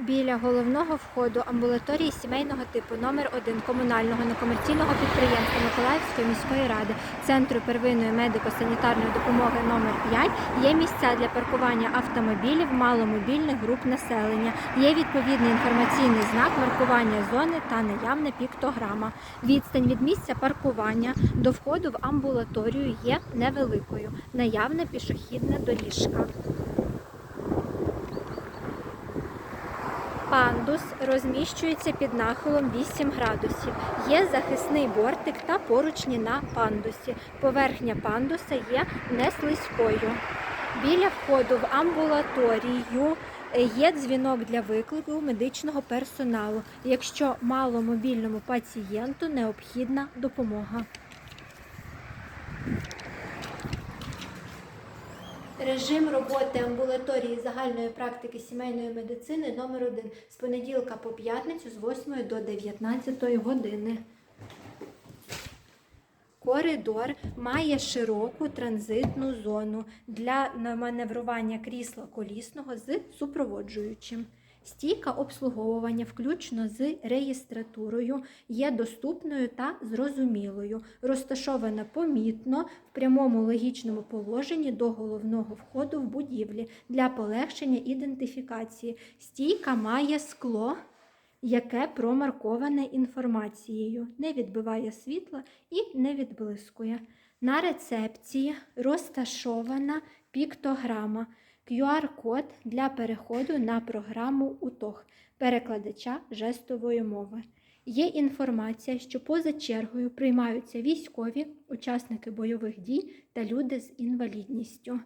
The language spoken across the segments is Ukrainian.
біля головного входу амбулаторії сімейного типу номер 1 комунального некомерційного підприємства Миколаївської міської ради Центру первинної медико-санітарної допомоги номер 5 є місця для паркування автомобілів маломобільних груп населення. Є відповідний інформаційний знак маркування зони та наявна піктограма. Відстань від місця паркування до входу в амбулаторію є невеликою. Наявна пішохідна доріжка. Пандус розміщується під нахилом 8 градусів. Є захисний бортик та поручні на пандусі. Поверхня пандуса є не слизькою. Біля входу в амбулаторію е, є дзвінок для виклику медичного персоналу, якщо маломобільному пацієнту необхідна допомога. Режим роботи амбулаторії загальної практики сімейної медицини номер 1 з понеділка по п'ятницю з 8 до 19 години. Коридор має широку транзитну зону для маневрування крісла колісного з супроводжуючим. Стійка обслуговування, включно з реєстратурою, є доступною та зрозумілою, розташована помітно в прямому логічному положенні до головного входу в будівлі для полегшення ідентифікації. Стійка має скло, яке промарковане інформацією, не відбиває світла і не відблискує. На рецепції розташована піктограма. QR-код для переходу на програму УТОГ перекладача жестової мови. Є інформація, що поза чергою приймаються військові, учасники бойових дій та люди з інвалідністю.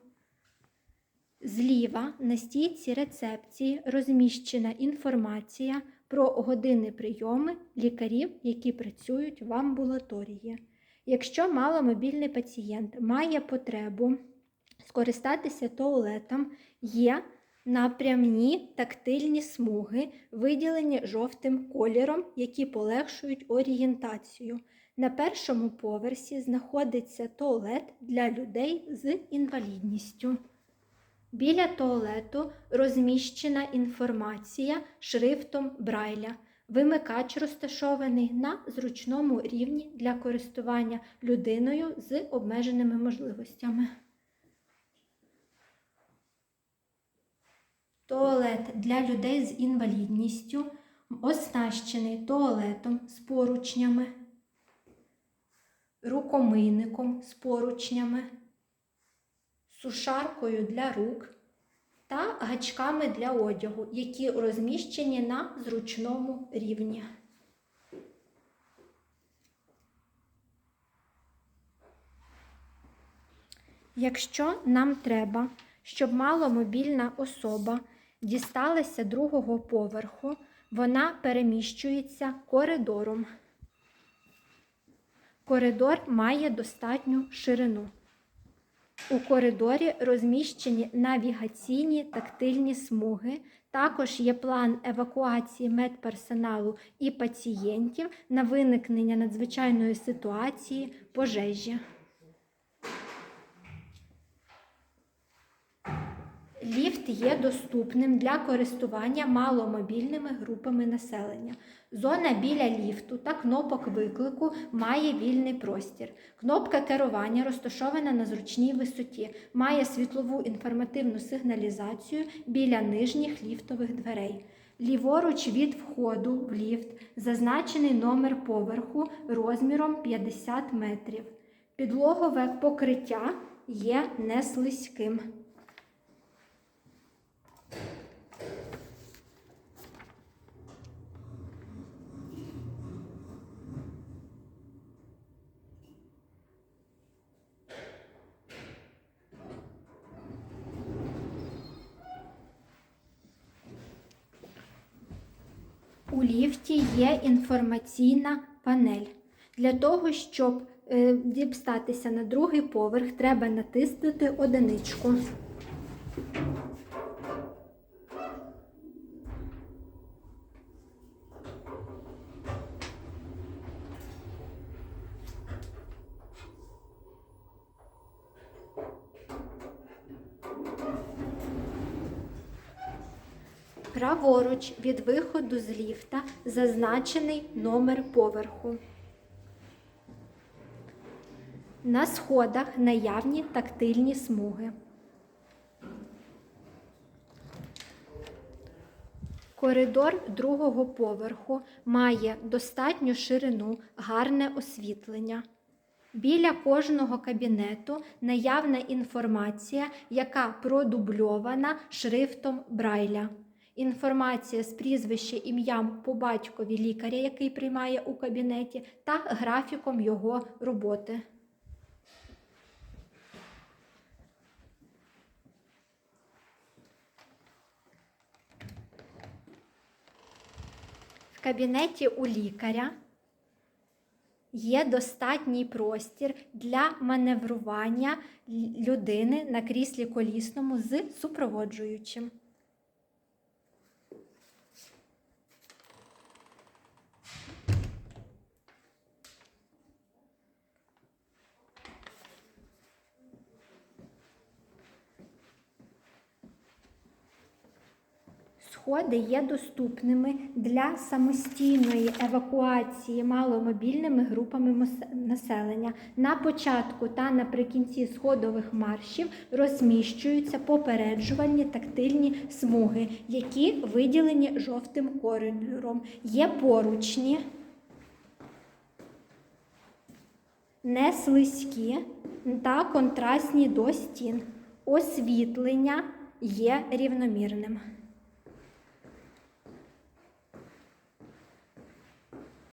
Зліва на стійці рецепції розміщена інформація про години прийоми лікарів, які працюють в амбулаторії. Якщо маломобільний пацієнт має потребу скористатися туалетом, є напрямні тактильні смуги, виділені жовтим кольором, які полегшують орієнтацію. На першому поверсі знаходиться туалет для людей з інвалідністю. Біля туалету розміщена інформація шрифтом Брайля. Вимикач розташований на зручному рівні для користування людиною з обмеженими можливостями. Туалет для людей з інвалідністю оснащений туалетом з поручнями, рукомийником з поручнями, сушаркою для рук та гачками для одягу, які розміщені на зручному рівні. Якщо нам треба, щоб маломобільна особа дісталася другого поверху, вона переміщується коридором. Коридор має достатню ширину. У коридорі розміщені навігаційні тактильні смуги. Також є план евакуації медперсоналу і пацієнтів на виникнення надзвичайної ситуації пожежі. Ліфт є доступним для користування маломобільними групами населення. Зона біля ліфту та кнопок виклику має вільний простір. Кнопка керування розташована на зручній висоті, має світлову інформативну сигналізацію біля нижніх ліфтових дверей. Ліворуч від входу в ліфт зазначений номер поверху розміром 50 метрів. Підлогове покриття є неслизьким. У ліфті є інформаційна панель. Для того, щоб е, дістатися на другий поверх, треба натиснути одиничку. Праворуч від виходу з ліфта зазначений номер поверху. На сходах наявні тактильні смуги. Коридор другого поверху має достатню ширину, гарне освітлення. Біля кожного кабінету наявна інформація, яка продубльована шрифтом Брайля. Інформація з прізвища ім'ям по батькові лікаря, який приймає у кабінеті, та графіком його роботи. В кабінеті у лікаря є достатній простір для маневрування людини на кріслі колісному з супроводжуючим. Сходи є доступними для самостійної евакуації маломобільними групами населення. На початку та наприкінці сходових маршів розміщуються попереджувальні тактильні смуги, які виділені жовтим кольором. Є поручні, не слизькі та контрастні до стін. Освітлення є рівномірним.